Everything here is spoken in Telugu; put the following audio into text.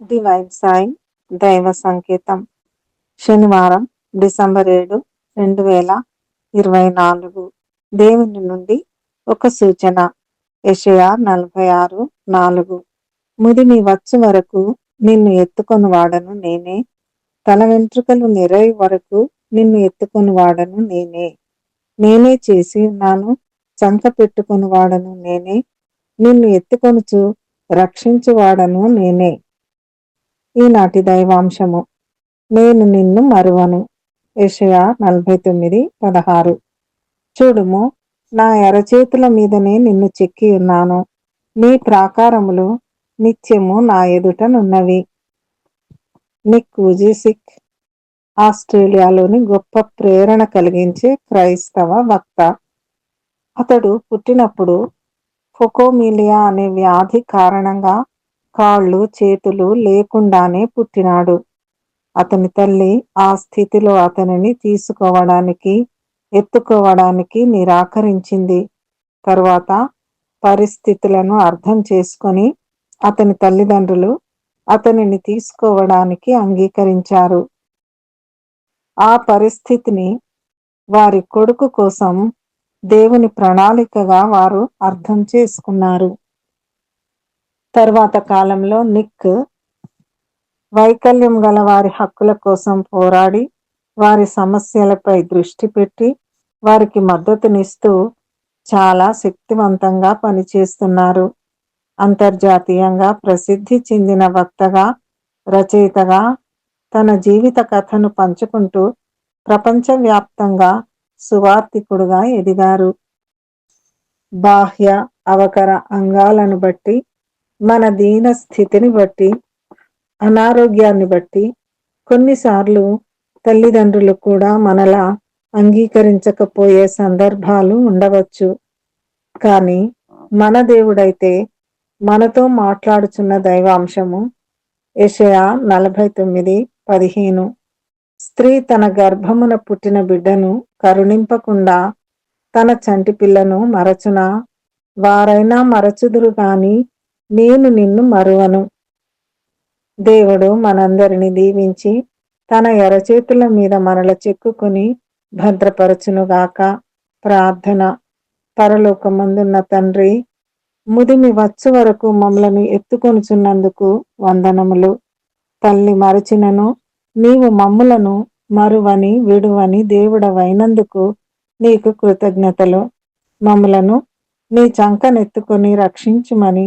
డివైన్ సాయి దైవ సంకేతం. శనివారం డిసెంబర్ ఏడు రెండు వేల ఇరవై నాలుగు. దేవుని నుండి ఒక సూచన. యషయా నలభై ఆరు నాలుగు. ముదిమి వచ్చు వరకు నిన్ను ఎత్తుకొని వాడను నేనే. తల వెంట్రుకలు నిరై వరకు నిన్ను ఎత్తుకొని వాడను నేనే. నేనే చేసి ఉన్నాను చంక పెట్టుకొని వాడను నేనే. నిన్ను ఎత్తుకొనుచు రక్షించువాడను నేనే. ఈనాటి దైవాంశము. నేను నిన్ను మరువను. యషయా నలభై తొమ్మిది పదహారు. చూడుము నా ఎరచేతుల మీదనే నిన్ను చెక్కి ఉన్నాను. నీ ప్రాకారములు నిత్యము నా ఎదుటనున్నవి నిక్ ఉజిసిక్ ఆస్ట్రేలియాలోని గొప్ప ప్రేరణ కలిగించే క్రైస్తవ వక్త. అతడు పుట్టినప్పుడు ఫొకోమిలియా అనే వ్యాధి కారణంగా కాళ్ళు చేతులు లేకుండానే పుట్టినాడు. అతని తల్లి ఆ స్థితిలో అతనిని తీసుకోవడానికి ఎత్తుకోవడానికి నిరాకరించింది. తరువాత పరిస్థితులను అర్థం చేసుకొని అతని తల్లిదండ్రులు అతనిని తీసుకోవడానికి అంగీకరించారు. ఆ పరిస్థితిని వారి కొడుకు కోసం దేవుని ప్రణాళికగా వారు అర్థం చేసుకున్నారు. తర్వాత కాలంలో నిక్ వైకల్యం గల వారి హక్కుల కోసం పోరాడి వారి సమస్యలపై దృష్టి పెట్టి వారికి మద్దతునిస్తూ చాలా శక్తివంతంగా పనిచేస్తున్నారు. అంతర్జాతీయంగా ప్రసిద్ధి చెందిన వక్తగా రచయితగా తన జీవిత కథను పంచుకుంటూ ప్రపంచవ్యాప్తంగా సువార్థికుడుగా ఎదిగారు. బాహ్య అవకర అంగాలను బట్టి మన దీన స్థితిని బట్టి అనారోగ్యాన్ని బట్టి కొన్నిసార్లు తల్లిదండ్రులు కూడా మనలా అంగీకరించకపోయే సందర్భాలు ఉండవచ్చు. కానీ మన దేవుడైతే మనతో మాట్లాడుచున్న దైవాంశము యషయా నలభై తొమ్మిది పదిహేను. స్త్రీ తన గర్భమున పుట్టిన బిడ్డను కరుణింపకుండా తన చంటి పిల్లను మరచునా? వారైనా మరచుదురు గాని నేను నిన్ను మరువను. దేవుడు మనందరిని దీవించి తన ఎరచేతుల మీద మనల చెక్కుకొని భద్రపరచునుగాక. ప్రార్థన. పరలోకమందున్న తండ్రి ముదిమి వచ్చు వరకు మమ్మలను ఎత్తుకొనుచున్నందుకు వందనములు. తల్లి మరచినను నీవు మమ్ములను మరువని విడువని దేవుడవైనందుకు నీకు కృతజ్ఞతలు. మమ్ములను నీ చంకనెత్తుకొని రక్షించుమని